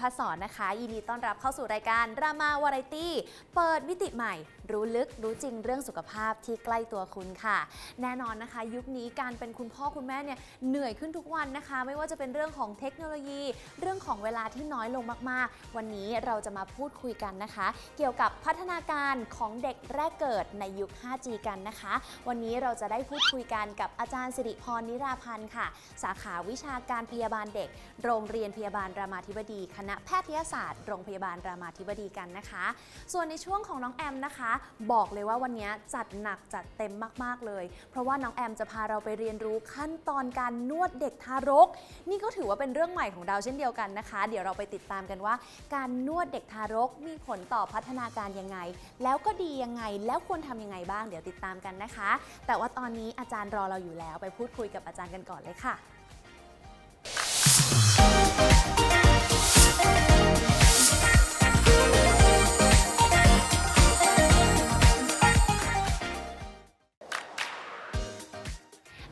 พัฒน์สอนนะคะ ยินดีต้อนรับเข้าสู่รายการรามาวาไรตี้ เปิดมิติใหม่ รู้ลึกรู้จริงเรื่องสุขภาพที่ใกล้ตัวคุณค่ะ แน่นอนนะคะ ยุคนี้การเป็นคุณพ่อคุณแม่เนี่ยเหนื่อยขึ้นทุกวันนะคะ ไม่ว่าจะเป็นเรื่องของเทคโนโลยี เรื่องของเวลาที่น้อยลงมากๆ วันนี้เราจะมาพูดคุยกันนะคะ เกี่ยวกับพัฒนาการของเด็กแรกเกิดในยุค 5G กันนะคะ วันนี้เราจะได้พูดคุยกันกับอาจารย์สิริพรนิราพันธ์ค่ะ สาขาวิชาการพยาบาลเด็ก โรงเรียนพยาบาลรามาธิบดีคณะแพทยศาสตร์โรงพยาบาลรามาธิบดีกันนะคะ ส่วนในช่วงของน้องแอมนะคะ บอกเลยว่าวันนี้จัดหนักจัดเต็มมากๆเลย เพราะว่าน้องแอมจะพาเราไปเรียนรู้ขั้นตอนการนวดเด็กทารก นี่ก็ถือว่าเป็นเรื่องใหม่ของเราเช่นเดียวกันนะคะ เดี๋ยวเราไปติดตามกันว่า การนวดเด็กทารกมีผลต่อพัฒนาการยังไง แล้วก็ดียังไงแล้วควรทำยังไงบ้าง เดี๋ยวติดตามกันนะคะ แต่ว่าตอนนี้อาจารย์รอเราอยู่แล้วไปพูดคุยกับอาจารย์กันก่อนเลยค่ะ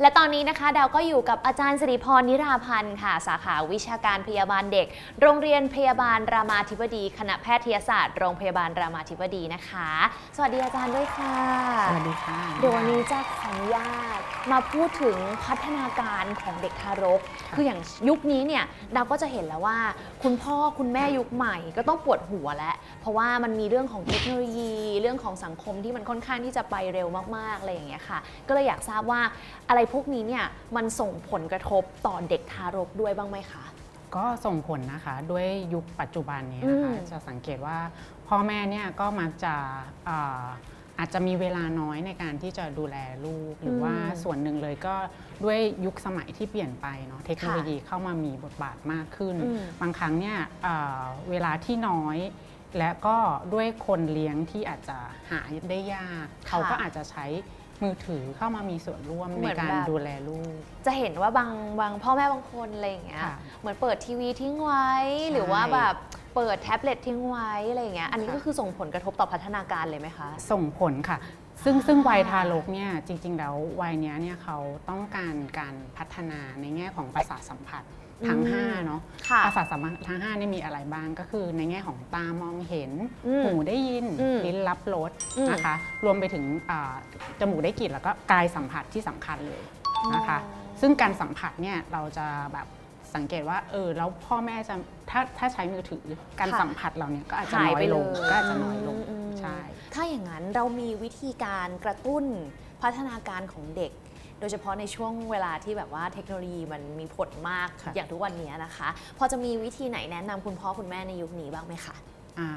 และตอนนี้นะคะดาวก็อยู่กับอาจารย์สิริพรนิราพันธ์ค่ะ สาขาวิชาการพยาบาลเด็ก โรงเรียนพยาบาลรามาธิบดี คณะแพทยศาสตร์โรงพยาบาลรามาธิบดีนะคะ สวัสดีอาจารย์ด้วยค่ะ สวัสดีค่ะเดี๋ยววันนี้จะขออนุญาตมาพูดถึงพัฒนาการของเด็กทารกค่ะคืออย่างยุคนี้เนี่ยเราก็จะเห็นแล้วว่า คุณพ่อคุณแม่ยุคใหม่ก็ต้องปวดหัวแล้ว เพราะว่ามันมีเรื่องของเทคโนโลยี เรื่องของสังคมที่มันค่อนข้างที่จะไปเร็วมากๆอะไรอย่างเงี้ยค่ะ ก็เลยอยากทราบว่าอะไรพวกนี้เนี่ยมันส่งผลกระทบต่อเด็กทารกด้วยบ้างไหมคะ ก็ส่งผลนะคะด้วยยุคปัจจุบันนี้นะคะอืมจะสังเกตว่าพ่อแม่เนี่ยก็มักจะเอ่ออาจจะมีเวลาน้อยในการที่จะดูแลลูก หรือว่าส่วนหนึ่งเลยก็ด้วยยุคสมัยที่เปลี่ยนไปเนาะเทคโนโลยีเข้ามามีบทบาทมากขึ้นอืมบางครั้งเนี่ยเอ่อเวลาที่น้อย และก็ด้วยคนเลี้ยงที่อาจจะหาได้ยาก เขาก็อาจจะใช้ มือถือเข้ามามีส่วนร่วมเหมืในอนการแบบ ดูแลลูก จะเห็นว่าบางบางพ่อแม่บางคนอะไรอย่างเงี้ยค่ะเหมือนเปิดทีวีทิ้งไว้ ใช่ หรือว่าแบบเปิดแท็บเล็ตทิ้งไว้อะไรอย่างเงี้ยอันนี้ค่ะก็คือส่งผลกระทบต่อพัฒนาการเลยไหมคะ ส่งผลค่ะ ซึ่งซึ่งวัยทารกเนี่ยจริง ๆ แล้ววัยเนี้ยเนี่ยเขาต้องการการพัฒนาในแง่ของประสาทสัมผัส ทั้งอืม5เนาะค่ะประสาทสัมผัสทั้ง5นี่มีอะไรบ้างก็คือในแง่ของตามองเห็น อืมหูได้ยินอืมลิ้นรับรสอืมนะคะ รวมไปถึงอ่าจมูกได้กลิ่นแล้วก็กายสัมผัสที่สำคัญเลยนะคะอ๋อซึ่งการสัมผัสเนี่ยเราจะแบบสังเกตว่าเออแล้วพ่อแม่จะถ้าถ้าใช้มือถือการค่ะสัมผัสเราเนี่ยก็อาจจะหายน้อไปยเลลงยก็อาจจะน้อยลงอืม ใช่ ถ้าอย่างนั้นเรามีวิธีการกระตุ้นพัฒนาการของเด็ก โดยเฉพาะในช่วงเวลาที่แบบว่าเทคโนโลยีมันมีผลมากค่ะอย่างทุกวันนี้นะคะ พอจะมีวิธีไหนแนะนำคุณพ่อคุณแม่ในยุคนี้บ้างไหมคะอ่า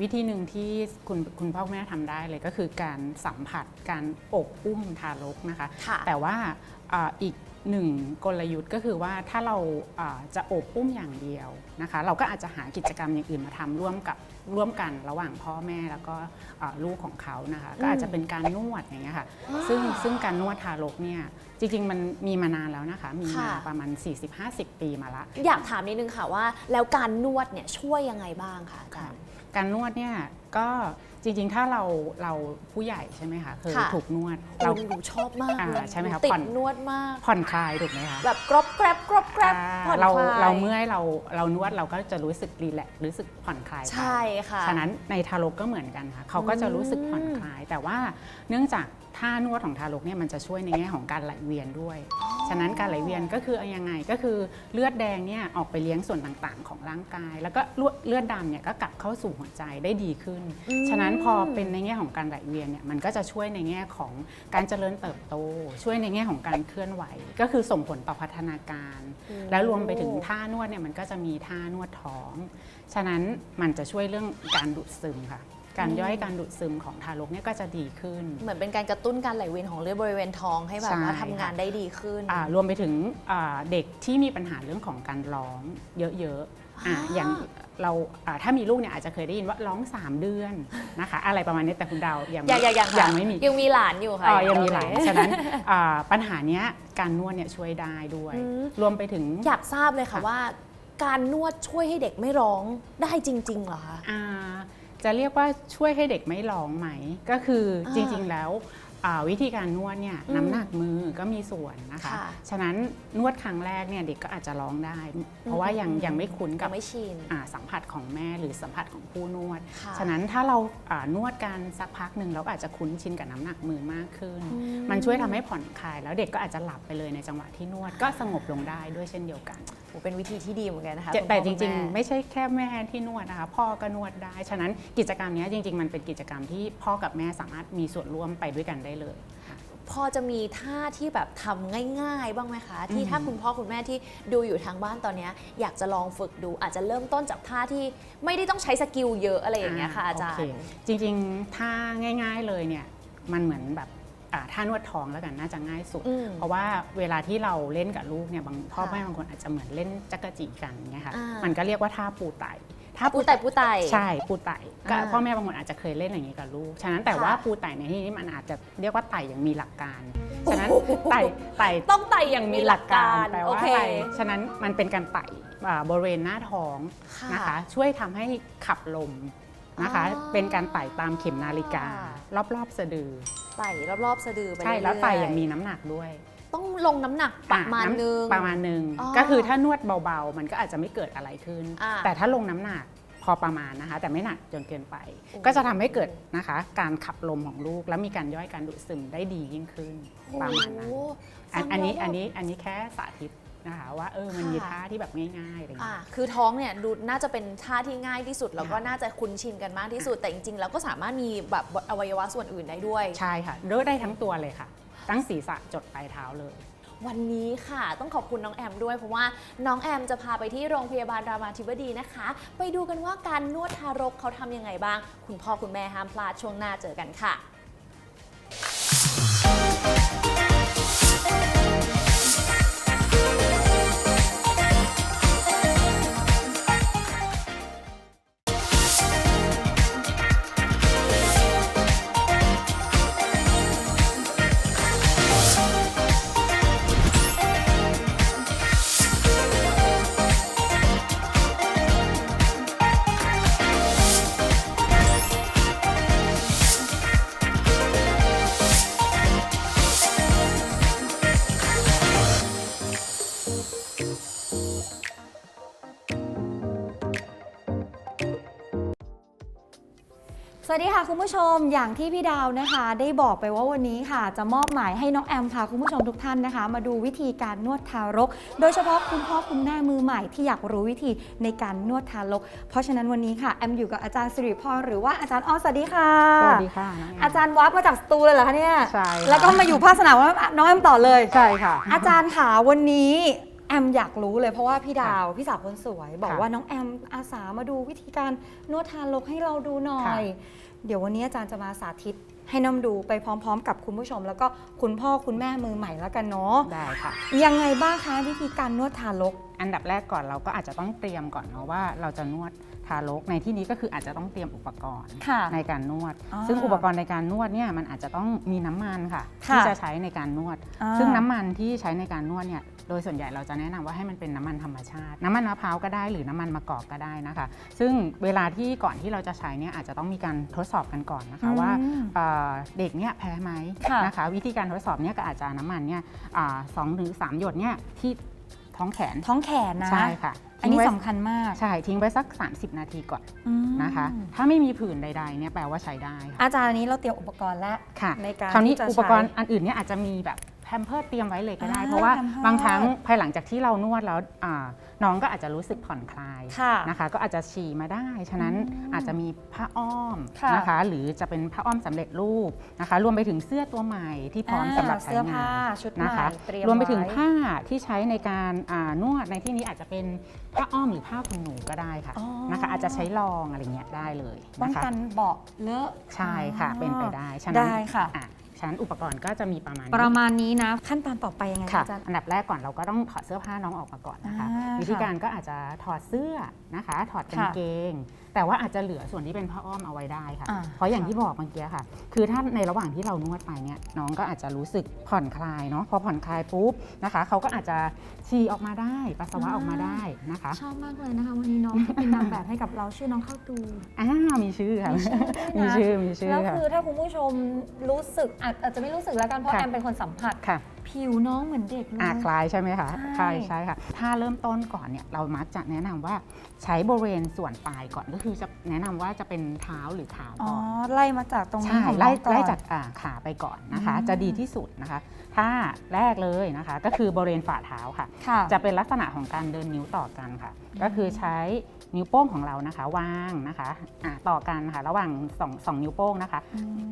วิธีหนึ่งที่คุณคุณพ่อคุณแม่ทำได้เลยก็คือการสัมผัสการอบอุ้มทารกนะคะค่ะแต่ว่าอ่าอีกหนึ่งกลยุทธ์ก็คือว่าถ้าเราอ่าจะอบอุ้มอย่างเดียวนะคะ เราก็อาจจะหากิจกรรมอย่างอื่นมาทำร่วมกับ ร่วมกันระหว่างพ่อแม่แล้วก็อ่าลูกของเขานะคะก็อาจจะเป็นการนวดอย่างเงี้ยค่ะซึ่งซึ่งการนวดทารกเนี่ยจริงๆมันมีมานานแล้วนะคะ มีมาค่ะ ประมาณ 40-50 ปีมาละ อยากถามนิดนึงค่ะว่า แล้วการนวดเนี่ยช่วยยังไงบ้างคะอาจาค่ะรย์ การนวดเนี่ย ก็จริงๆ ถ้าเราเราผู้ใหญ่ใช่ไหมคะเคยค่ะ ถูกนวดเรา เราหนูชอบมากอ่าเลยใช่ไหมคะนูติผ่ดอนนวดมาก ผ่อนคลายถูกไหมคะแบบกรอบแกรบกรอบแกรบอ่าผ่อนเราคลายเราเมื่อยเราเรานวดเราก็จะรู้สึกรีแลกซ์รู้สึกผ่อนคลายไป ใช่ค่ะ ฉะนั้นในทารกก็เหมือนกันค่ะเขาก็จะรู้สึกผ่อนคลาย แต่ว่าเนื่องจากท่านวดของทารกเนี่ยมันจะช่วยในแง่ของการไหลเวียนด้วย ฉะนั้นการไหลเวียนก็คือยังไงก็คือเลือดแดงเนี่ยออกไปเลี้ยงส่วนต่างๆ ของร่างกาย แล้วก็เลือดเลือดดำเนี่ยก็กลับเข้าสู่หัวใจได้ดีขึ้นอืมฉะนั้นพอเป็นในแง่ของการไหลเวียนเนี่ยมันก็จะช่วยในแง่ของการเจริญเติบโต ช่วยในแง่ของการเคลื่อนไหว ก็คือส่งผลต่อพัฒนาการ แล้วรวมไปถึงท่านวดเนี่ยมันก็จะมีท่านวดท้อง ฉะนั้นมันจะช่วยเรื่องการดูดซึมค่ะการย่อยการดูดซึมของทารกเนี่ยก็จะดีขึ้น เหมือนเป็นการกระตุ้นการไหลเวียนของเลือดบริเวณท้องให้แบบว่าใช่ทำงานได้ดีขึ้นอ่ารวมไปถึงอ่าเด็กที่มีปัญหาเรื่องของการร้องเยอะๆ อะอ่าอย่างเราอ่าถ้ามีลูกเนี่ยอาจจะเคยได้ยินว่าร้อง 3 เดือนนะคะ อะไรประมาณนี้แต่คุณดาวยังยังยังยังยัค่ะงไม่มี ยังมีหลานอยู่ค่ะอ๋อยังมีหลายโอเคฉะนั้นอ่าปัญหาเนี้ยการนวดเนี่ยช่วยได้ด้วย อืม รวมไปถึงอยากทราบเลยค่ะค่ะว่า การนวดช่วยให้เด็กไม่ร้องได้จริง ๆ เหรอคะ อ่าจะเรียกว่าช่วยให้เด็กไม่ร้องไหม ก็คืออา จริงๆแล้วอ่า วิธีการนวดเนี่ยอืมน้ำหนักมือก็มีส่วนนะคะ ค่ะฉะนั้นนวดครั้งแรกเนี่ยเด็กก็อาจจะร้องได้ เพราะว่ายังอืมยังไม่คุ้นกัยับงไม่ชินอ่าสัมผัสของแม่หรือสัมผัสของผู้นวด ค่ะฉะนั้นถ้าเราอ่านวดกันสักพักหนึ่งเราก็อาจจะคุ้นชินกับน้ำหนักมือมากขึ้น อืม มันช่วยทำให้ผ่อนคลาย แล้วเด็กก็อาจจะหลับไปเลยในจังหวะที่นวดก็สงบลงได้ด้วยเช่นเดียวกัน โอ้เป็นวิธีที่ดีเหมือนกันนะคะแต่คุณแต่พ่อจคุณริงแม่ๆไม่ใช่แค่แม่ที่นวดนะคะพ่อก็นวดได้ ฉะนั้นกิจกรรมเนี้ยจริง ๆ มันเป็นกิจกรรมที่พ่อกับแม่สามารถมีส่วนร่วมไปด้วยกันได้เลย พอจะมีท่าที่แบบทำง่ายๆ บ้างไหมคะ ที่อืมถ้าคุณพ่อคุณแม่ที่ดูอยู่ทางบ้านตอนเนี้ยอยากจะลองฝึกดู อาจจะเริ่มต้นจากท่าที่ไม่ได้ต้องใช้สกิลเยอะอะไรอย่างเงี้ยค่ะอาจารโเคย์จริงๆถ้าง่าย ๆเลยเนี่ยมันเหมือนแบบอ่าท่านวดท้องแล้วกันน่าจะง่ายสุดอืมเพราะว่าเวลาที่เราเล่นกับลูกเนี่ยบางพ่อค่ะแม่บางคนอาจจะเหมือนเล่นจักรจีกันเงี้ยค่ะอ่ามัมันก็เรียกว่าท่าปูไต ท่าปูไต่ปูไต่ใช่ปูไตก็อ่าพ่อแม่บางคนอาจจะเคยเล่นอย่างนี้กับลูก ฉะนั้นแต่ค่ะว่าปูไตในที่นี้มันอาจจะเรียกว่าไต่อย่างมีหลักการ ฉะนั้นไต่ไต่ต้องไต่อย่างมีหลักการแปลโอว่าเคอะไรฉะนั้นมันเป็นการไต่อ่าบริเวณหน้าท้องค่ะนะคะ ช่วยทำให้ขับลมนะคะอ๋อเป็นการไต่ตามเข็มนาฬิกา รอบๆสะดือไต่รอบๆสะดือไปใช่เรื่อยๆแล้วไต่อย่างมีน้ำหนักด้วย ต้องลงน้ำหนักประมาณอ่นึง ประมาณหนึ่งอ๋อก็คือถ้านวดเบาๆ มันก็อาจจะไม่เกิดอะไรขึ้น อ่าแต่ถ้าลงน้ำหนักพอประมาณนะคะ แต่ไม่หนักจนเกินไป โอ้ก็จะทำให้เกิดนะคะ การขับลมของลูก แล้วมีการย่อยการดูดซึมได้ดียิ่งขึ้นประมาณนั้นโอ้อันฟังอันนี้แล้วอันนี้อันนี้แค่สาธิตนะคะว่าเออมันมีค่ะ ท่าที่แบบง่ายๆอะไรอย่างอ่าเงี้ย คือท้องเนี่ยดูน่าจะเป็นท่าที่ง่ายที่สุด แล้วก็ค่ะน่าจะคุ้นชินกันมากที่สุด แต่จริงๆ แล้วก็สามารถมีแบบอวัยวะส่วนอื่นได้ด้วย ใช่ค่ะด้วยได้ทั้งตัวเลยค่ะ ตั้งศีรษะจดปลายเท้าเลย วันนี้ค่ะ ต้องขอบคุณน้องแอมด้วย เพราะว่าน้องแอมจะพาไปที่โรงพยาบาลรามาธิบดีนะคะ ไปดูกันว่าการนวดทารกเขาทำยังไงบ้าง คุณพ่อคุณแม่ห้ามพลาดช่วงหน้าเจอกันค่ะ วัสดีค่ะคุณผู้ชมอย่างที่พี่ดาวนะคะ ได้บอกไปว่าวันนี้ค่ะ จะมอบหมายให้น้องแอมพาคุณผู้ชมทุกท่านนะคะ มาดูวิธีการนวดทารก โดยเฉพาะคุณพ่อคุณแม่มือใหม่ที่อยากรู้วิธีในการนวดทารก เพราะฉะนั้นวันนี้ค่ะแอมอยู่กับอาจารย์สิริพรหรือว่าอาจารย์อ้อสวัสดีค่ะสวัสดีค่ะน้องแอมอาจารย์วับมาจากสตูเลยเหรอคะเนี่ยใช่ค่ะแล้วก็มาอยู่ภาคสนามว่าน้องแอมต่อเลย ใช่ค่ะ อาจารย์ค่ะวันนี้แอมอยากรู้เลยเพราะว่าพี่ดาวพี่สาวคนสวย บอกค่ะว่าน้องแอมอาสามาดูวิธีการนวดทารกให้เราดูหน่อค่ะย เดี๋ยววันนี้อาจารย์จะมาสาธิตให้น้ำดูไปพร้อมๆ กับคุณผู้ชม แล้วก็คุณพ่อคุณแม่มือใหม่แล้วกันเนาะได้ค่ะ ยังไงบ้างคะวิธีการนวดทารกอันดับแรกก่อนเราก็อาจจะต้องเตรียมก่อนเนาะว่าเราจะนวดทารกในที่นี้ก็คืออาจจะต้องเตรียมอุปกรณ์ค่ะในการนวดอ่าซึ่งอุปกรณ์ในการนวดเนี่ยมันอาจจะต้องมีน้ำมันค่ะค่ะ ที่จะใช้ในการนวดอ่าซึ่งน้ำมันที่ใช้ในการนวดเนี่ยโดยส่วนใหญ่เราจะแนะนำว่าให้มันเป็นน้ำมันธรรมชาติ น้ำมันมะพร้าวก็ได้หรือน้ำมันมะกอกก็ได้นะคะ ซึ่งเวลาที่ก่อนที่เราจะใช้เนี่ยอาจจะต้องมีการทดสอบกันก่อนนะคะว่าอืมเอ่อเด็กเนี่ยแพ้ไหมค่ะนะคะ วิธีการทดสอบเนี่ยก็อาจจะน้ำมันเนี่ยอ่าสองหรือสามหยดเนี่ยที่ ท้องแขนท้องแขนนะใช่ค่ะอันนี้ทิ้งไว้สำคัญมากใช่ทิ้งไว้สัก 30 นาทีก่อนอืมนะคะ ถ้าไม่มีผื่นใดๆเนี่ยแปลว่าใช้ได้ค่ะอาจารย์อันนี้เราเตรียมอุปกรณ์แล้วค่ะในการคราวนี้ที่จะอุปกรณ์ใช้อันอื่นเนี่ยอาจจะมีแบบ แพมเพิร์ดเตรียมไว้เลยก็ได้ อ่าเพราะว่าแพมเพิร์สบางครั้งภายหลังจากที่เรานวดแล้วอ่าน้องก็อาจจะรู้สึกผ่อนคลายค่ะนะคะ ก็อาจจะฉี่มาได้ ฉะนั้นอืมอาจจะมีผ้าอ้อมค่ะนะคะ หรือจะเป็นผ้าอ้อมสำเร็จรูปนะคะ รวมไปถึงเสื้อตัวใหม่ที่พร้อมสำหรับอ่าใช้เสื้อผ้างานชุดใหนะม่คะ เตรียมรวมไปถึงว้ ผ้าที่ใช้ในการอ่านวดในที่นี้อาจจะเป็นผ้าอ้อมหรือผ้าขนหนูก็ได้ค่ะอ๋อ นะคะ อาจจะใช้รองอะไรเงี้ยได้เลยป้องนะคะ กันเบาะเลอะใช่ค่ะอ๋อเป็นไปได้ฉะนั้นได้ค่ะ อ่ ฉะนั้นอุปกรณ์ก็จะมีประมาณนี้ ประมาณนี้นะขั้นตอนต่อไปยังไงค่ะอาจารย์ อันดับแรกก่อนเราก็ต้องถอดเสื้อผ้าน้องออกมาก่อนนะคะ อ่าวิธีการก็อาจจะถอดเสื้อนะคะ ถอดกางเกง แต่ว่าอาจจะเหลือส่วนที่เป็นผ้าอ้อมเอาไว้ได้ค่ะ อ่า เพราะอย่างที่บอกเมื่อกี้ค่ะ คือถ้าในระหว่างที่เรานวดไปเนี่ยน้องก็อาจจะรู้สึกผ่อนคลายเนาะพอผ่อนคลายปุ๊บนะคะเขาก็อาจจะฉี่ออกมาได้ปัสสาวะออกมาได้นะคะชอบมากเลยนะคะ วันนี้น้องที่เป็นนางแบบให้กับเราชื่อน้องเข้าตูอ่ามีชื่อค่ะ มีมีชื่ชื่ออด้วยนะมีชื่อแล้วค่ะ คือถ้าคุณผู้ชมรู้สึกอาจอาจจะไม่รู้สึกแล้วกันเพราะค่ะ แอมเป็นคนสัมผัส ค่ะ ผิวน้องเหมือนเด็กเลยอ่าคล้ายใช่ไหมคะใช่ใช่ ใช่ค่ะ ถ้าเริ่มต้นก่อนเนี่ยเรามักจะแนะนำว่าใช้บริเวณส่วนปลายก่อนก็คือจะแนะนำว่าจะเป็นเท้าหรือขาอ๋อก่อน ไล่มาจากตรงนี้ใช่ของน้ไล่องก่อน ไล่จากอ่าขาไปก่อนนะคะ อืม จะดีที่สุดนะคะ ถ้าแรกเลยนะคะ ก็คือบริเวณฝ่าเท้าค่ะ ค่ะ จะเป็นลักษณะของการเดินนิ้วต่อกันค่ะ ก็คือใช้ นิ้วโป้งของเรานะคะวางนะคะอ่าต่อกันค่ะระหว่างสองสองนิ้วโป้งนะคะ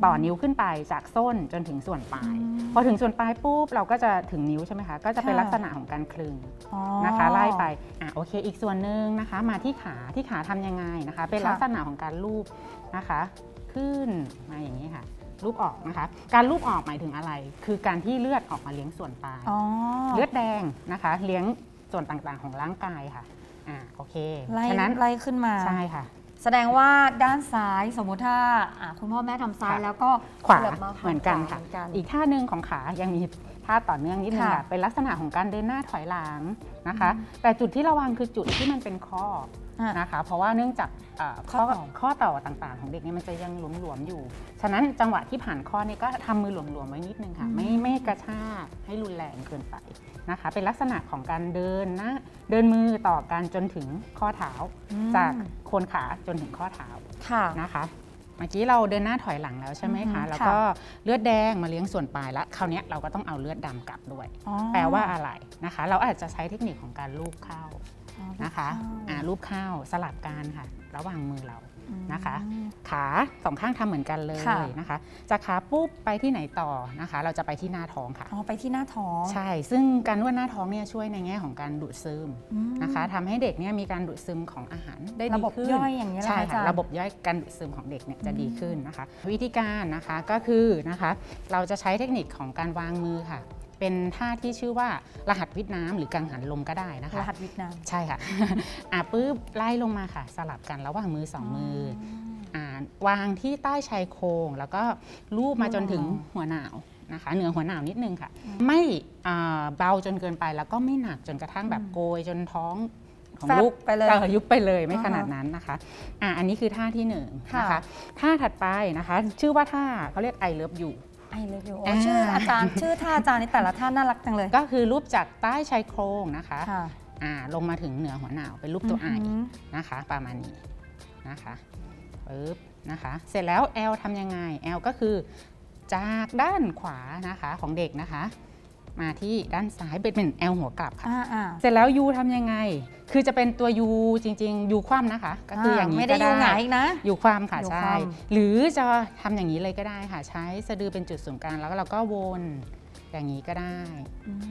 ต่อนิ้วขึ้นไปจากส้นจนถึงส่วนปลายอืมพอถึงส่วนปลายปุ๊บเราก็จะถึงนิ้วใช่ไหมคะก็จะเป็นค่ะลักษณะของการคลึงอ๋อนะคะไล่ไปอะโอเค อีกส่วนหนึ่งนะคะ มาที่ขาที่ขาทำยังไงนะคะ เป็นค่ะลักษณะของการลูบนะคะ ขึ้นมาอย่างนี้ค่ะลูบออกนะคะ การลูบออกหมายถึงอะไร คือการที่เลือดออกมาเลี้ยงส่วนปลายอ๋อเลือดแดงนะคะ เลี้ยงส่วนต่างๆของร่างกายค่ะ อ่าโอเคไล่ฉะนั้นไล่ขึ้นมา ใช่ค่ะ แสดงว่าด้านซ้ายสมมุติถ้าอ่าคุณพ่อแม่ทำซ้ายค่ะ แล้วก็ขวาสลับมาเหมือนกันค่ะเหมือนกันอีกท่าหนึ่งของขายังมีท่าต่อเนื่องนิดนึงค่ะค่ะเป็นลักษณะของการเดินหน้าถอยหลังนะคะ แต่จุดที่ระวังคือจุดที่มันเป็นข้ออะ นะคะ เพราะว่าเนื่องจากเอ่อข้ข้ออต่อ ข้อต่อต่างๆ ของเด็กเนี่ยมันจะยังหลวมๆอยู่ ฉะนั้นจังหวะที่ผ่านข้อเนี่ยก็ทำมือหลวมๆไว้นิดนึงค่ะ ไม่ไม่กระชากให้รุนแรงเกินไป นะคะ เป็นลักษณะของการเดินนะเดินมือต่อกันจนถึงข้อเท้า อืม จากโคนขาจนถึงข้อเท้าค่ะ นะคะ เมื่อกี้เราเดินหน้าถอยหลังแล้วใช่ไหมอือฮึคะแล้วค่ะก็เลือดแดงมาเลี้ยงส่วนปลายแล้วคราวเนี้ยเราก็ต้องเอาเลือดดำกลับด้วย อ๋อแปลว่าอะไรนะคะ เราอาจจะใช้เทคนิคของการลูบเข้า อ๋อ นะคะลูกอ่าลูบเข้าสลับกันค่ะ ระหว่างมือเราอืม นะคะ ขาสองข้างทำเหมือนกันเลยค่ะนะคะ จากขาปุ๊บไปที่ไหนต่อนะคะ เราจะไปที่หน้าท้องค่ะอ๋อไปที่หน้าท้องใช่ ซึ่งการนวดหน้าท้องเนี่ยช่วยในแง่ของการดูดซึมอืมนะคะทำให้เด็กเนี่ยมีการดูดซึมของอาหารได้ดีระบบขึ้น ย่อยอย่างนี้ยเหรอใช่คะอาจาค่ะรย์ ระบบย่อยการดูดซึมของเด็กเนี่ยจะดีขึ้นนะคะ วิธีการนะคะก็คือนะคะ เราจะใช้เทคนิคของการวางมือค่ะ เป็นท่าที่ชื่อว่ารหัสวิทน้ำหรือกังหันลมก็ได้นะรคะหัสวิทย์นามใช่ค่ะ อะปุ๊บไล่ลงมาค่ะ สลับกันระหว่างมือสองมืออ่าวางที่ใต้ชายโครงแล้วก็ลูบมาจนถึงหัวหนาวนะคะเหนือหัวหนาวนิดนึงค่ะ ไม่อ่าเบาจนเกินไปแล้วก็ไม่หนักจนกระทั่งแบบโกยจนท้องของแฟบลูกไปเลยออยุบไปเลยไม่อ่าฮะขนาดนั้นนะคะอะอันนี้คือท่าที่หนึ่งนะค่ะคะท่าถัดไปนะคะ ชื่อว่าท่าเขาเรียก I love you ไอเลิฟยู อ่า ชื่ออาจารย์ ชื่อท่าอาจารย์ในแต่ละท่าน่ารักจังเลยก็คือรูปจากใต้ชายโครงนะคะค่ะอ่าลงมาถึงเหนือหัวหนาวเป็นรูปตัวไออหือนะคะ ประมาณนี้นะคะปึ๊บนะคะ เสร็จแล้ว L ทำยังไง L ก็คือจากด้านขวานะคะของเด็กนะคะ มาที่ด้านซ้ายเป็นเป็น L หัวกลับค่ะ อ่าอ่าเสร็จแล้ว U ทำยังไง คือจะเป็นตัว U จริงๆ U คว่ำนะคะก็คืออย่างนี้ไม่ได้ก็ยูหงายอีกนะ อยู่ความค่ะอยู่ใช่ความ หรือจะทำอย่างนี้เลยก็ได้ค่ะ ใช้สะดือเป็นจุดศูนย์กลางแล้วเราก็วนอย่างนี้ก็ได้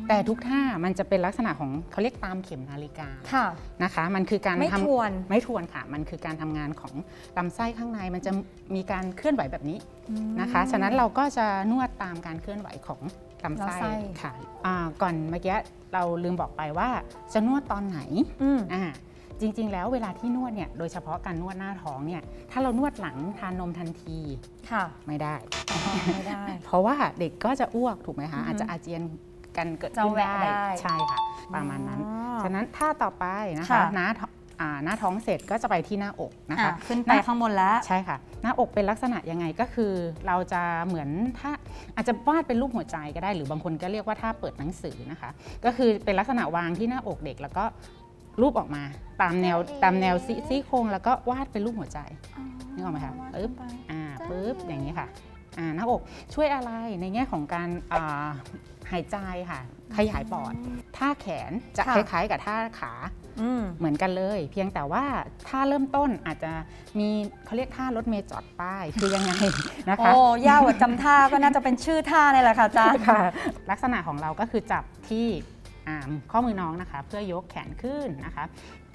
แต่ทุกท่ามันจะเป็นลักษณะของเขาเรียกตามเข็มนาฬิกาค่ะ นะคะ มันคือการไม่ทำทวน ไม่ทวนค่ะ มันคือการทำงานของลำไส้ข้างในมันจะมีการเคลื่อนไหวแบบนี้นะคะ ฉะนั้นเราก็จะนวดตามการเคลื่อนไหวของ ลำไส้ลำไส้ ค่ะอ่าก่อนเมื่อกี้เราลืมบอกไปว่าจะนวดตอนไหนอืม อ่าจริง ๆ แล้วเวลาที่นวดเนี่ยโดยเฉพาะการนวดหน้าท้องเนี่ยถ้าเรานวดหลังทานนมทันทีค่ะ ไม่ได้อ๋อไม่ได้ เพราะว่าเด็กก็จะอ้วกถูกไหมคะอือฮึอาจจะอาเจียนกันเกิดจะขึ้นแหวะได้ได้ ใช่ค่ะ ประมาณนั้น อ๋อ ฉะนั้นถ้าต่อไปนะคะค่ะหน้าท้องอ่า หน้าท้องเสร็จก็จะไปที่หน้าอกนะอะคะขึ้นไปข้างบนแล้วใช่ค่ะ หน้าอกเป็นลักษณะยังไงก็คือ เราจะเหมือนถ้าอาจจะวาดเป็นรูปหัวใจก็ได้ หรือบางคนก็เรียกว่าท่าเปิดหนังสือนะคะ ก็คือเป็นลักษณะวางที่หน้าอกเด็กแล้วก็รูปออกมาตามแนวตามแนวซี่ซี่โครงแล้วก็วาดเป็นรูปหัวใจนึกออกไหมคะปึ๊บอ่าปึ๊บอย่างนี้ค่ะอ่าหน้าอกช่วยอะไรในแง่ของการอ่าหายใจค่ะ ขยายปอด ท่าแขนจะค่ะคล้ายๆกับท่าขาอืม เหมือนกันเลย เพียงแต่ว่าท่าเริ่มต้นอาจจะมีเขาเรียกท่ารถเมย์จอดป้ายคือยังไงนะคะโอ้ย่าว่าจำท่าก็น่าจะเป็นชื่อท่านี่แหละค่ะอาจารย์ค่ะ ลักษณะของเราก็คือจับที่อ่าข้อมือน้องนะคะ เพื่อยกแขนขึ้นนะคะ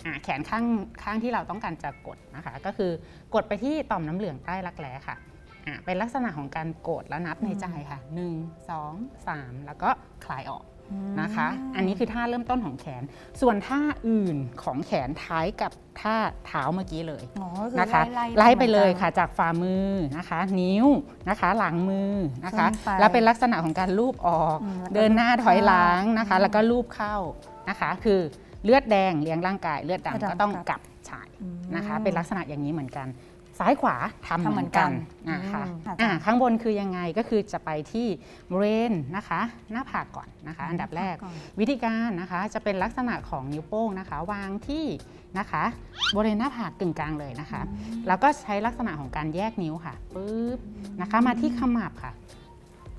อ่าแขนข้างข้างที่เราต้องการจะกดนะคะ ก็คือกดไปที่ต่อมน้ำเหลืองใต้รักแร้ค่ะอ่าเป็นลักษณะของการกดแล้วนับในใจค่ะ 1 2 3 แล้วก็คลายออก นะคะ อันนี้คือท่าเริ่มต้นของแขน ส่วนท่าอื่นของแขนท้ายกับท่าเท้าเมื่อกี้เลยอ๋อก็คือนะคะไล่ไล่ไปเลยหมือนกันค่ะจากฝ่ามือนะคะ นิ้วนะคะ หลังมือนะคะขึ้นไปแล้วเป็นลักษณะของการลูบออกอืมแล้วก็เดินหน้าถอยหลังนะคะอืมแล้วก็ลูบเข้านะคะ คือเลือดแดงเลี้ยงร่างกาย เลือดเลือดดำดำก็ต้องกลับกลับฉายอืมนะคะ เป็นลักษณะอย่างนี้เหมือนกัน ซ้ายขวาทำทำเหเหมืมืออนนกักันนนะคะอืม ค่ะ อ่าข้างบนคือยังไงก็คือจะไปที่บริเวณนะคะ หน้าผากก่อนนะคะ อันดับแรกก่อน วิธีการนะคะจะเป็นลักษณะของนิ้วโป้งนะคะ วางที่นะคะบริเวณหน้าผากกึ่งกลางเลยนะคะ แล้วก็ใช้ลักษณะของการแยกนิ้วค่ะปุ๊บนะคะ มาที่ขมับค่ะ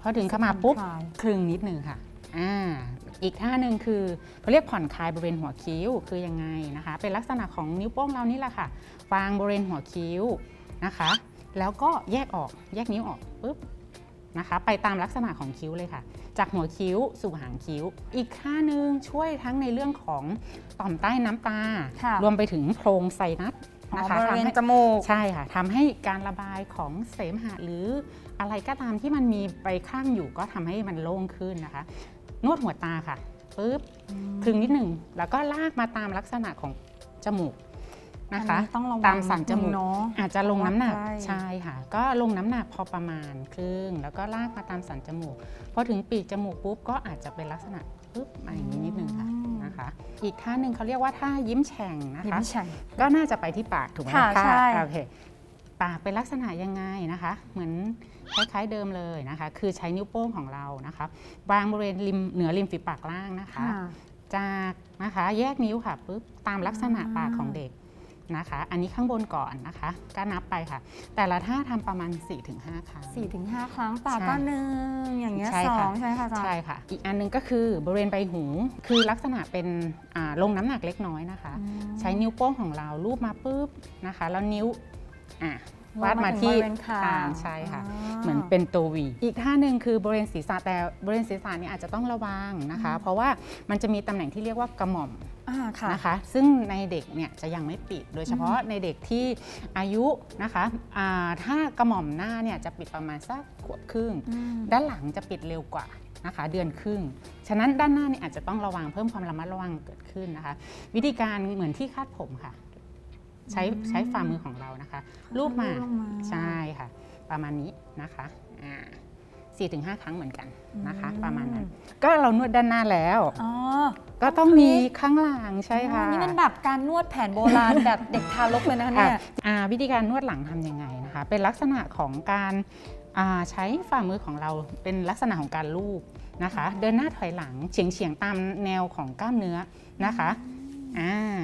พอถึงขมับปุ๊บคลายคลึงนิดนึงค่ะอ่า อีกท่าหนึ่งคือเขาเรียกผ่อนคลายบริเวณหัวคิ้วคือยังไงนะคะ เป็นลักษณะของนิ้วโป้งเรานี่แหละค่ะวางบริเวณหัวคิ้วนะคะ แล้วก็แยกออกแยกนิ้วออกปุ๊บนะคะ ไปตามลักษณะของคิ้วเลยค่ะ จากหัวคิ้วสู่หางคิ้ว อีกท่าหนึ่งช่วยทั้งในเรื่องของต่อมใต้น้ำตาค่ะรวมไปถึงโพรงไซนัสอ๋อนะคะบริเวทำณให้จมูกใช่ค่ะทำให้การระบายของเสมหะหรืออะไรก็ตามที่มันมีไปข้างอยู่ก็ทำให้มันโล่งขึ้นนะคะ นวดหัวตาค่ะปุ๊บถึงนิดหนึ่งแล้วก็ลากมาตามลักษณะของจมูกนะคะอัต้องระวังตามสันจมูกเนาะอาจจะลงน้ำหนักใกล้ใช่ค่ะ ก็ลงน้ำหนักพอประมาณครึ่งแล้วก็ลากมาตามสันจมูกพอถึงปีกจมูกปุ๊บก็อาจจะเป็นลักษณะปุ๊บมาอย่างนี้นิดนึงค่ะนะคะอีกท่าหนึ่งเขาเรียกว่าท่ายิ้มแฉ่งนะยิ้คะมแฉ่งก็น่าจะไปที่ปากถูกไหมค่ะใช่โอเค ปากเป็นลักษณะยังไงนะคะ เหมือนคล้ายๆเดิมเลยนะคะ คือใช้นิ้วโป้งของเรานะคะวางบริเวณริมเหนือริมฝีปากล่างนะคะค่ะจากนะคะแยกนิ้วค่ะปุ๊บตามลักษณะอ่าปากของเด็กนะคะ อันนี้ข้างบนก่อนนะคะ ก็นับไปค่ะ แต่ละท่าทำประมาณ 4-5 ครั้งสี่ถึงห้าครั้งปากใช่ก็หนึ่งอย่างเงี้ยใช่สอค่ะงใช่ไหมคะอาจารย์ใช่ค่ะ อีกอันหนึงก็คือบริเวณใบหู คือลักษณะเป็นอ่าลงน้ำหนักเล็กน้อยนะคะอืมใช้นิ้วโป้งของเราลูบมาปุ๊บนะคะ แล้วนิ้ว อะวาวาดดมามาถึงที่บริเวณคางคางใช่ค่ะอ่าเหมือนเป็นตัววี อีกท่าหนึ่งคือบริเวณศีรษะแต่บริเวณศีรษะเนี่ยอาจจะต้องระวังนะคะ เพราะว่ามันจะมีตำแหน่งที่เรียกว่ากระหม่อมอ่าค่ะนะคะ ซึ่งในเด็กเนี่ยจะยังไม่ปิด โดยเฉพาะในเด็กที่อายุนะคะอ่าถ้ากระหม่อมหน้าเนี่ยจะปิดประมาณสักขวบครึ่งอืมด้านหลังจะปิดเร็วกว่านะคะเดือนครึ่ง ฉะนั้นด้านหน้าเนี่ยอาจจะต้องระวังเพิ่มความระมัดระวังเกิดขึ้นนะคะ วิธีการเหมือนที่คาดผมค่ะ ใช้อืมใช้ฝ่ามือของเรานะคะลูบมาลูบลงมา ใช่ค่ะ ประมาณนี้นะคะอ่าสี่ถึงห้าครั้งเหมือนกันนะคะอืมประมาณนั้น ก็เรานวดด้านหน้าแล้ว อ๋อ ก็ต้องมีข้างหลังใช่ค่ะ นี่มันแบบการนวดแผนโบราณ แบบเด็กทารกเลยนะคะค่ะเนี่ยอ่าวิธีการนวดหลังทำยังไงนะคะ เป็นลักษณะของการอ่าใช้ฝ่ามือของเราเป็นลักษณะของการลูบนะคะ เดินหน้าถอยหลังเฉียงเฉียงๆตามแนวของกล้ามเนื้อนะคะอ่า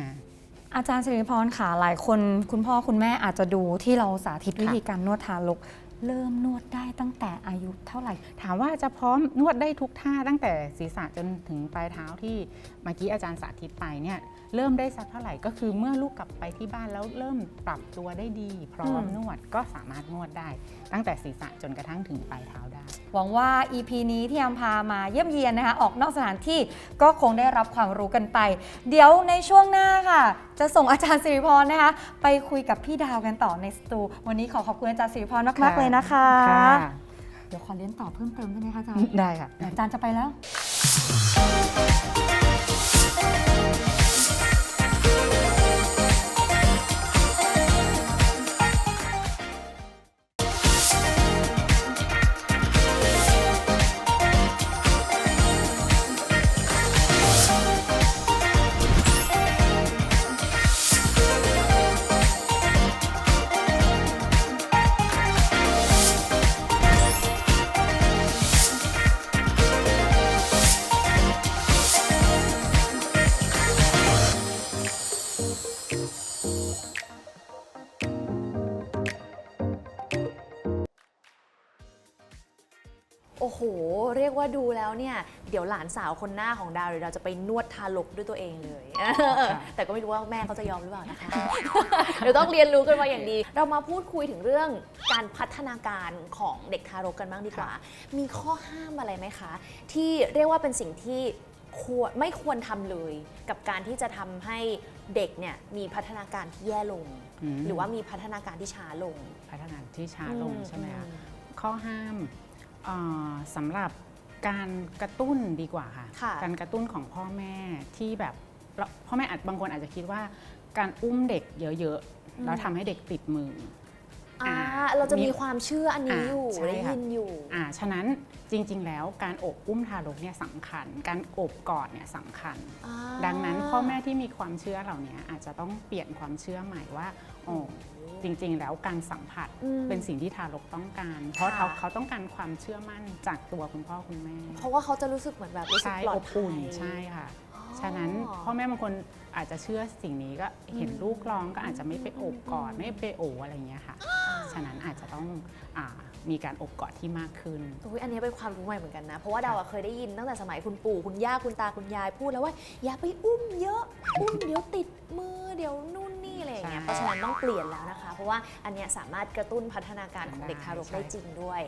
อาจารย์สิริพรค่ะหลายคนคุณพ่อคุณแม่อาจจะดูที่เราสาธิตวิธีการนวดทารก เริ่มนวดได้ตั้งแต่อายุเท่าไหร่ ถามว่าจะพร้อมนวดได้ทุกท่าตั้งแต่ศีรษะจนถึงปลายเท้าที่เมื่อกี้อาจารย์สาธิตไปเนี่ยเริ่มได้สักเท่าไหร่ก็คือเมื่อลูกกลับไปที่บ้านแล้วเริ่มปรับตัวได้ดี พร้อมนวดก็สามารถนวดได้ ตั้งแต่ศีรษะจนกระทั่งถึงปลายเท้าได้ หวังว่า EP นี้ที่อำพามาเยี่ยมเยียนนะคะออกนอกสถานที่ก็คงได้รับความรู้กันไป เดี๋ยวในช่วงหน้าค่ะ จะส่งอาจารย์สิริพรนะคะไปคุยกับพี่ดาวกันต่อในสตู วันนี้ขอขอบคุณอาจารย์สิริพรมากๆเลยนะคะค่ะเดี๋ยวขอเรียนต่อเพิ่มเติมได้ไหมคะอาจารย์ ได้ค่ะเดี๋ยวอาจารย์จะไปแล้ว เนี่ยเดี๋ยวหลานสาวคนหน้าของดาวเดี๋ยวเราจะไปนวดทารกด้วยตัวเองเลย แต่ก็ไม่รู้ว่าแม่เขาจะยอมหรือเปล่านะคะ เดี๋ยวต้องเรียนรู้กันมาอย่างดี เรามาพูดคุยถึงเรื่องการพัฒนาการของเด็กทารกกันบ้างดีกว่า มีข้อห้ามอะไรไหมคะ ที่เรียกว่าเป็นสิ่งที่ควรไม่ควรทำเลยกับการที่จะทำให้เด็กเนี่ยมีพัฒนาการที่แย่ลงอืมหรือว่ามีพัฒนาการที่ช้าลง พัฒนาที่ช้าลงอืใช่ไหมคะอืข้อห้ามเอ่อสำหรับ การกระตุ้นดีกว่าค่ะ ค่ะ การกระตุ้นของพ่อแม่ที่แบบเราพ่อแม่อาจบางคนอาจจะคิดว่า การอุ้มเด็กเยอะอืมๆแล้วทำให้เด็กติดมือ อ่าอ่าเราจะมีมีความเชื่ออันนี้อ่าอยู่ใช่ได้ค่ะยินอยู่ อ่าฉะนั้นจริง ๆ แล้วการอบอุ้มทารกเนี่ยสำคัญ การโอบกอดเนี่ยสำคัญ อ่า ดังนั้นพ่อแม่ที่มีความเชื่อเหล่านี้อาจจะต้องเปลี่ยนความเชื่อใหม่ว่า อ๋อจริงๆ แล้วการสัมผัสอืมเป็นสิ่งที่ทารกต้องการ เพราะค่ะเขาเขาต้องการความเชื่อมั่นจากตัวคุณพ่อคุณแม่เพราะว่าเขาจะรู้สึกเหมือนแบบรู้สึกใช่ปลออดบภัอุ่นย ใช่ค่ะ อ๋อฉะนั้นพ่อแม่บางคนอาจจะเชื่อสิ่งนี้ก็เห็นอืมลูกร้องก็อาจจะไม่ไปโอบกอดอืมไม่ไปโอบอะไรอย่างเงี้ยค่ะ ฉะนั้นอาจจะต้องอามีการโอบกอดที่มากขึ้น อุ๊ยอันนี้เป็นความรู้ใหม่เหมือนกันนะ เพราะว่าดาวอะเคยได้ยินตั้งแต่สมัยคุณปู่คุณย่าคุณตาคุณยายพูดแล้วว่า อย่าไปอุ้มเยอะ อุ้มเดี๋ยวติดมือเดี๋ยวนู่นนี่ อะไรอย่างเงี้ยใช่เพราะฉะนั้นต้องเปลี่ยนแล้วนะคะ เพราะว่าอันเนี้ยสามารถกระตุ้นพัฒนาการของเด็กทารกใช่ได้จริงด้วย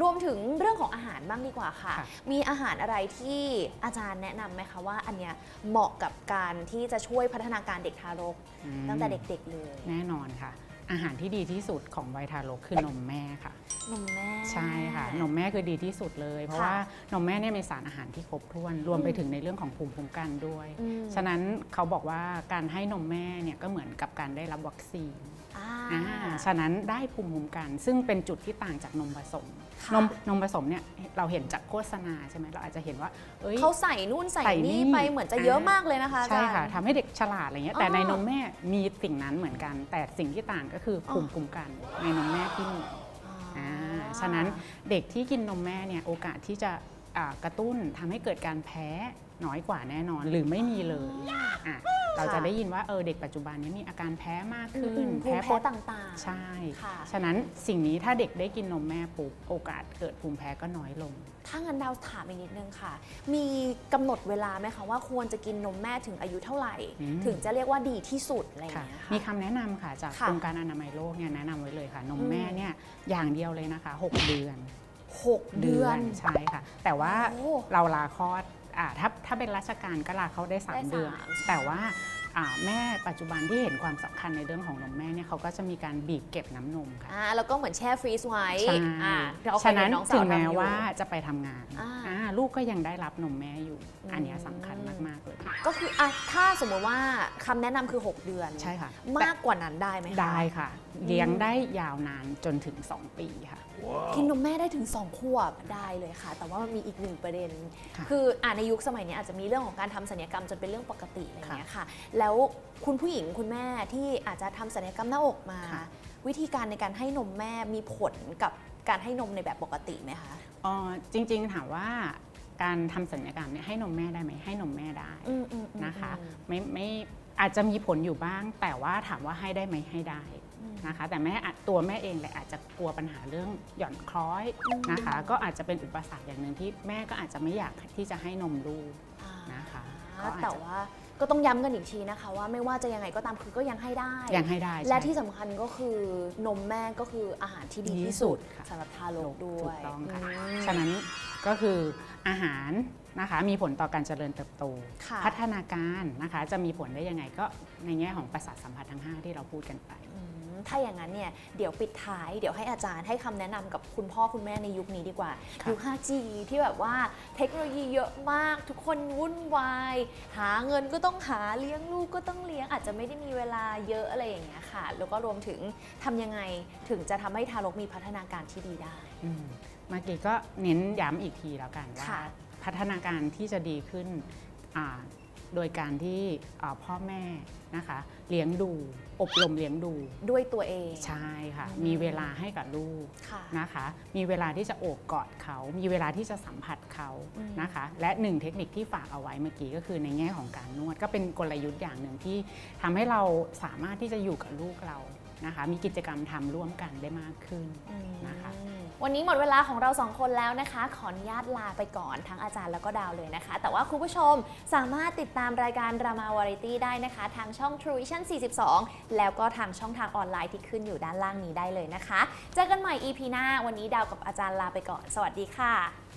รวมถึงเรื่องของอาหารบ้างดีกว่าค่ะค่ะ มีอาหารอะไรที่อาจารย์แนะนำไหมคะว่าอันเนี้ยเหมาะกับการที่จะช่วยพัฒนาการเด็กทารกอืมตั้งแต่เด็กๆเลย แน่นอนค่ะ อาหารที่ดีที่สุดของวัยทารกคือนมแม่ค่ะ นมแม่ ใช่ค่ะ นมแม่คือดีที่สุดเลย เพราะค่ะว่านมแม่เนี่ยมีสารอาหารที่ครบถ้วน รวมไปถึงในเรื่องของภูมิคุ้มกันด้วย อืม ฉะนั้นเขาบอกว่าการให้นมแม่เนี่ยก็เหมือนกับการได้รับวัคซีนอ่า อ่าฉะนั้นได้ภูมิคุ้มกัน ซึ่งเป็นจุดที่ต่างจากนมผสม ค่ะ นมนมผสมเนี่ยเราเห็นจากโฆษณาใช่ไหมเราอาจจะเห็นว่า เอ้ย เขาใส่นู่นใส่ใส่นี่นี่ไปเหมือนจะเยอะมากเลยนะคะอาใช่จารย์ ค่ะทำให้เด็กฉลาดอะไรเงี้ยแต่อ๋อในนมแม่มีสิ่งนั้นเหมือนกัน แต่สิ่งที่ต่างก็คือภูมิคุ้มกันในนมแม่ที่มีอ่าฉะนั้นเด็กที่กินนมแม่เนี่ยโอกาสที่จะอ่ากระตุ้นทำให้เกิดการแพ้ น้อยกว่าแน่นอนหรือไม่มีเลยอะเราจะได้ยินว่าเออเด็กปัจจุบันเนี้มีอาการแพ้มากอืขึ้นมภูมิปแพ้กต่างๆ ใช่ค่ะฉะนั้นสิ่งนี้ถ้าเด็กได้กินนมแม่ปุ๊บโอกาสเกิดภูมิแพ้ก็น้อยลง ถ้างั้นดาวถามอีกนิดนึงค่ะ มีกำหนดเวลาไหมคะว่าควรจะกินนมแม่ถึงอายุเท่าไหร่อืมถึงจะเรียกว่าดีที่สุดอะไรอย่างค่ะเงี้ยมีค่ะคำแนะนำค่ะจากค่ะองค์การอนามัยโลกเนี่ยแนะนำไว้เลยค่ะนมอืมแม่เนี่ยอย่างเดียวเลยนะคะ 6 เดือนหกเดือนใช่ค่ะ แต่ว่าโอ้เราลาคลอด อ่าถ้าถ้าเป็นราชการก็ลาเขาได้ ได้3เดือนสามใช่แต่ว่าอ่าแม่ปัจจุบันที่เห็นความสำคัญในเรื่องของนมแม่เนี่ยเขาก็จะมีการบีบเก็บน้ำนมค่ะอ่าแล้วก็เหมือนแช่ฟรีซไว้ใช่อ่าเราเคฉะยเห็นั้นนน้องสาถึวงแม้ทำอยู่ว่าจะไปทำงานอ่าอ่าลูกก็ยังได้รับนมแม่อยู่ อืม อันเนี้ยสำคัญมาก ๆ เลยก็คืออะถ้าสมมติว่าคำแนะนำคือ 6 เดือน ใช่ค่ะมากกว่านั้นได้ไหมคะ ได้ค่ะ เลี้ยงได้ยาวนานจนถึง 2 ปีค่ะ กินนมแม่ได้ถึง 2 ขวบได้เลยค่ะ แต่ว่ามันมีอีกหนึ่งประเด็นค่ะคืออ่าในยุคสมัยนี้อาจจะมีเรื่องของการทำศัลยกรรมจนเป็นเรื่องปกติอะไรอย่างเงี้ยค่ะ แล้วคุณผู้หญิงคุณแม่ที่อาจจะทำศัลยกรรมหน้าอกมาค่ะวิธีการในการให้นมแม่มีผลกับการให้นมในแบบปกติไหมคะอ๋อจริง ๆ ถามว่าการทำศัลยกรรมเนี่ยให้นมแม่ได้ไหมให้นมแม่ได้อืมอืมอืมนะคะอืมไม่ไม่อาจจะมีผลอยู่บ้าง แต่ว่าถามว่าให้ได้ไหมให้ได้อืม นะคะ แต่แม่อาจตัวแม่เองแหละอาจจะกลัวปัญหาเรื่องหย่อนคล้อยอืมนะคะ ก็อาจจะเป็นอุปสรรคอย่างหนึ่งที่แม่ก็อาจจะไม่อยากที่จะให้นมลูกอ่านะคะก็อาจจะแต่ว่าก็ต้องย้ำกันอีกทีนะคะ ว่าไม่ว่าจะยังไงก็ตามคือก็ยังให้ได้ยังให้ได้ และใช่ที่สำคัญก็คือนมแม่ก็คืออาหารที่ดีดีที่ที่สุสุดดค่ะสำหรับทารกด้ถูวยกต้องค่ะอืมฉะนั้นก็คืออาหารนะคะมีผลต่อการเจริญเติบโตค่ะพัฒนาการนะคะจะมีผลได้ยังไงก็ในแง่ของประสาทสัมผัสทั้ง 5 ที่เราพูดกันไปอืม ถ้าอย่างนั้นเนี่ยเดี๋ยวปิดท้ายเดี๋ยวให้อาจารย์ให้คำแนะนำกับคุณพ่อคุณแม่ในยุคนี้ดีกว่าค่ะยุค 5G ที่แบบว่าเทคโนโลยีเยอะมากทุกคนวุ่นวายหาเงินก็ต้องหาเลี้ยงลูกก็ต้องเลี้ยง อาจจะไม่ได้มีเวลาเยอะอะไรอย่างเงี้ยค่ะ แล้วก็รวมถึงทำยังไงถึงจะทำให้ทารกมีพัฒนาการที่ดีได้อืมเมื่อกี้ก็เน้นย้ำอีกทีแล้วกันว่าค่ะพัฒนาการที่จะดีขึ้นอ่า โดยการที่อ่าพ่อแม่นะคะ เลี้ยงดู อบรมเลี้ยงดู ด้วยตัวเอง ใช่ค่ะอืมมีเวลาให้กับลูกค่ะนะคะ มีเวลาที่จะโอบกอดเขา มีเวลาที่จะสัมผัสเขาอืมนะคะ และหนึ่งเทคนิคที่ฝากเอาไว้เมื่อกี้ก็คือในแง่ของการนวด ก็เป็นกลยุทธ์อย่างหนึ่งที่ทำให้เราสามารถที่จะอยู่กับลูกเรานะคะ มีกิจกรรมทำร่วมกันได้มากขึ้นนะคะ วันนี้หมดเวลาของเราสองคนแล้วนะคะ ขออนุญาตลาไปก่อนทั้งอาจารย์แล้วก็ดาวเลยนะคะ แต่ว่าคุณผู้ชมสามารถติดตามรายการรามาวาไรตี้ได้นะคะ ทางช่อง True Vision 42 แล้วก็ทางช่องทางออนไลน์ที่ขึ้นอยู่ด้านล่างนี้ได้เลยนะคะ เจอกันใหม่ EP หน้า วันนี้ดาวกับอาจารย์ลาไปก่อน สวัสดีค่ะ